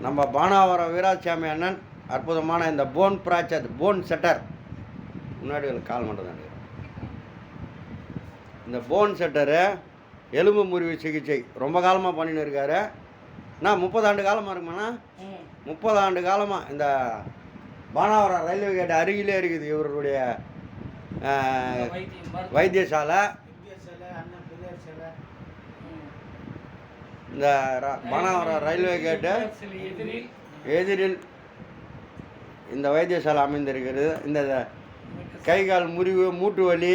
நம்ம பானாவரம் வீராசாமி அண்ணன் அற்புதமான இந்த போன் பிராச்சர் போன் செட்டர் முன்னாடி ஒரு கால் மட்டும் தான் இந்த போன் செட்டரு எலும்பு முறிவு சிகிச்சை ரொம்ப காலமாக பண்ணின்னு இருக்காரு. நான் முப்பது ஆண்டு காலமாக இருக்குமாண்ணா? முப்பது ஆண்டு காலமாக இந்த பானாவரம் ரயில்வே கேட் அருகிலே இருக்குது இவருடைய வைத்தியசாலை எம்ஜிஆர் சிலை அண்ணன் பெரியார் சிலை ம். இந்த ர- ரயில்வே கேட்டு எதிரில் இந்த வைத்தியசாலை அமைந்திருக்கிறது. இந்த கை கால் முறிவு மூட்டு வலி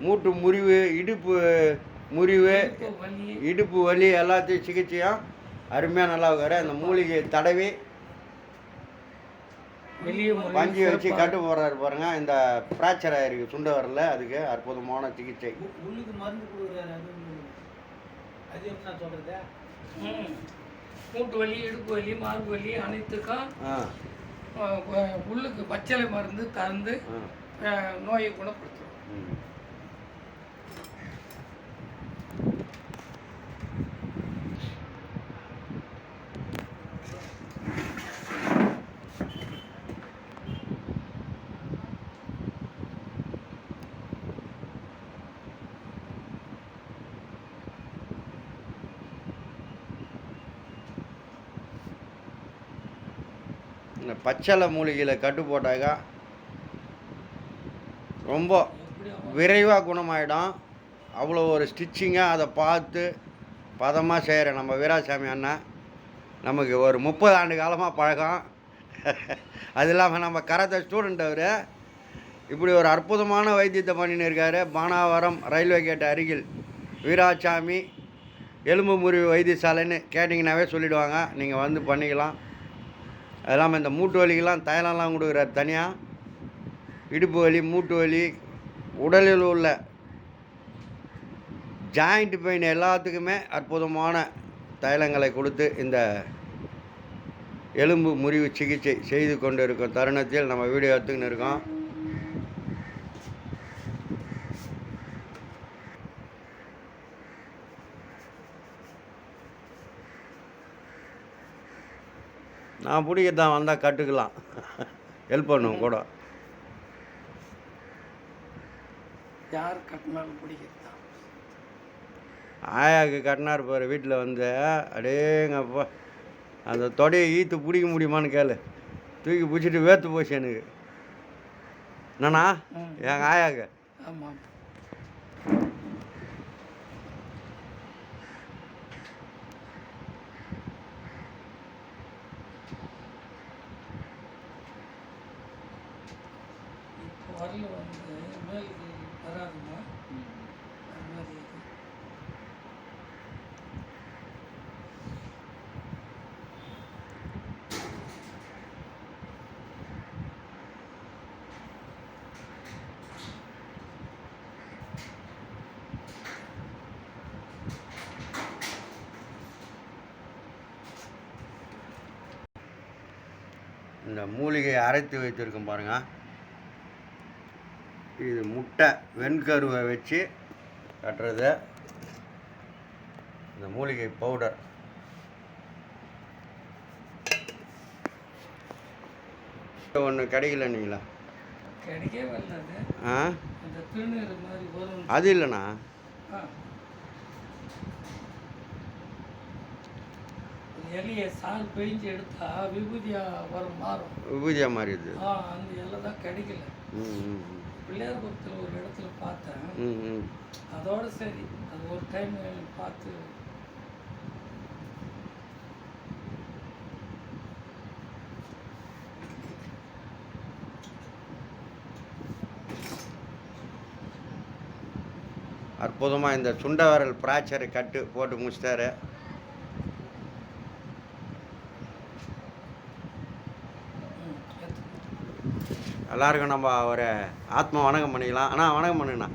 மூட்டு முறிவு இடுப்பு முறிவு இடுப்பு வலி எல்லாத்தையும் சிகிச்சையும் அருமையாக நல்லா இருக்கிற இந்த மூலிகை தடவி பஞ்சி பஞ்சு வச்சு கட்டு போடுறாரு பாருங்க. இந்த ஃப்ராக்சர் ஆயிருக்கு சுண்ட வரல. அதுக்கு அற்புதமான சிகிச்சை உ- உள்ளுக்கு மருந்து கொடுக்குறாரு அது எப்படி நான் சொல்றது. மூட்டு வலி இடுப்பு வலி மார்பு வலி அனைத்துக்கும் உள்ளுக்கு பச்சளை மருந்து கலந்து நோயை குணப்படுத்தும். இந்த பச்சளை மூலிகையில் கட்டு போட்டாக்கா ரொம்ப விரைவாக குணமாயிடும். அவ்வளோ ஒரு ஸ்டிச்சிங்காக அதை பார்த்து பதமாக செய்கிற நம்ம வீராசாமி அண்ணன் நமக்கு ஒரு முப்பது ஆண்டு காலமாக பழக்கம். அது இல்லாமல் நம்ம கரத்தை ஸ்டூடெண்ட் அவர். இப்படி ஒரு அற்புதமான வைத்தியத்தை பண்ணின்னு இருக்காரு. பானாவரம் ரயில்வே கேட் அருகில் வீராசாமி. எலும்பு முறிவு வைத்தியசாலைன்னு கேட்டிங்கனாவே சொல்லிவிடுவாங்க நீங்கள் வந்து பண்ணிக்கலாம். அது இல்லாமல் இந்த மூட்டு வலிக்கெல்லாம் தைலம்லாம் கொடுக்குறாரு தனியாக இடுப்பு வலி மூட்டு வலி உடலில் உள்ள ஜாயிண்ட் பெயின் எல்லாத்துக்குமே அற்புதமான தைலங்களை கொடுத்து இந்த எலும்பு முறிவு சிகிச்சை செய்து கொண்டு இருக்கும் தருணத்தில் நம்ம வீடியோ எடுத்துக்கின்னு இருக்கோம். நான் பிடிக்கத்தான் வந்தால் கட்டுக்கலாம் ஹெல்ப் பண்ணுவோம் கூட. யார் கட்டினாலும் பிடிக்கிறது? ஆயாவுக்கு கட்டினார் பாரு வீட்டில் வந்து. அடேங்கப்பா. அந்த தொடையை ஈத்து பிடிக்க முடியுமான்னு கேளு. தூக்கி பிடிச்சிட்டு வேர்த்து போச்சு எனக்கு. என்னண்ணா. எங்கள் ஆயாவுக்கு ஆமாம். இப்போ வந்து நோய் வராதுமா அது மாதிரி இந்த மூலிகையை அரைத்து வைத்திருக்கும் பாருங்கள் இது முட்டை வெண்கருவை வச்சு கட்டுறது. இந்த மூலிகை பவுடர் ஒன்று கிடைக்கல நீங்களா? கிடைக்கவே வரல அது. ஆ? அது இல்லைண்ணா. இலைய சால் பிழிஞ்சு எடுத்தா விபூதியா வரும் மாறும். விபூதியா ஆ அந்த இலை தான் கிடைக்கல. ம் ம். பிள்ளையார் குளத்தில் ஒரு இடத்துல பார்த்தேன். ம் ம். அதோட சரி அது ஒரு டைம் பார்த்து. அற்புதமாக இந்த சுண்ட விரல் பிராச்சரை கட்டு போட்டு முடிச்சிட்டாரு. எல்லாருக்கும் நம்ம ஒரு ஆத்ம வணக்கம் பண்ணிக்கலாம். ஆனால் வணக்கம் பண்ணுங்கண்ணா.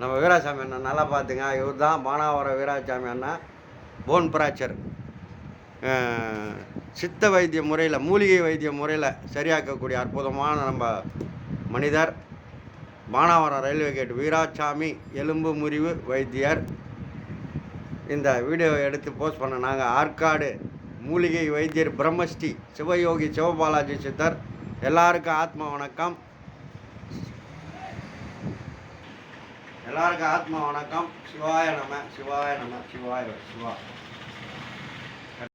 நம்ம வீராசாமி அண்ணா நல்லா பார்த்துங்க. இவர் தான் பானாவர வீராசாமி அண்ணா போன் பிராச்சர் சித்த வைத்திய முறையில் மூலிகை வைத்திய முறையில் சரியாக்கக்கூடிய அற்புதமான நம்ம மனிதர் பானாவரம் ரயில்வே கேட் வீராசாமி எலும்பு முறிவு வைத்தியர். இந்த வீடியோவை எடுத்து போஸ்ட் பண்ண நாங்கள் ஆற்காடு மூலிகை வைத்தியர் பிரம்மஸ்ரீ சிவயோகி சிவபாலாஜி சித்தர் எல்லாருக்கும் ஆத்ம வணக்கம். எல்லாருக்கும் ஆத்ம வணக்கம். சிவாய நம சிவாய நம சிவாய சிவா.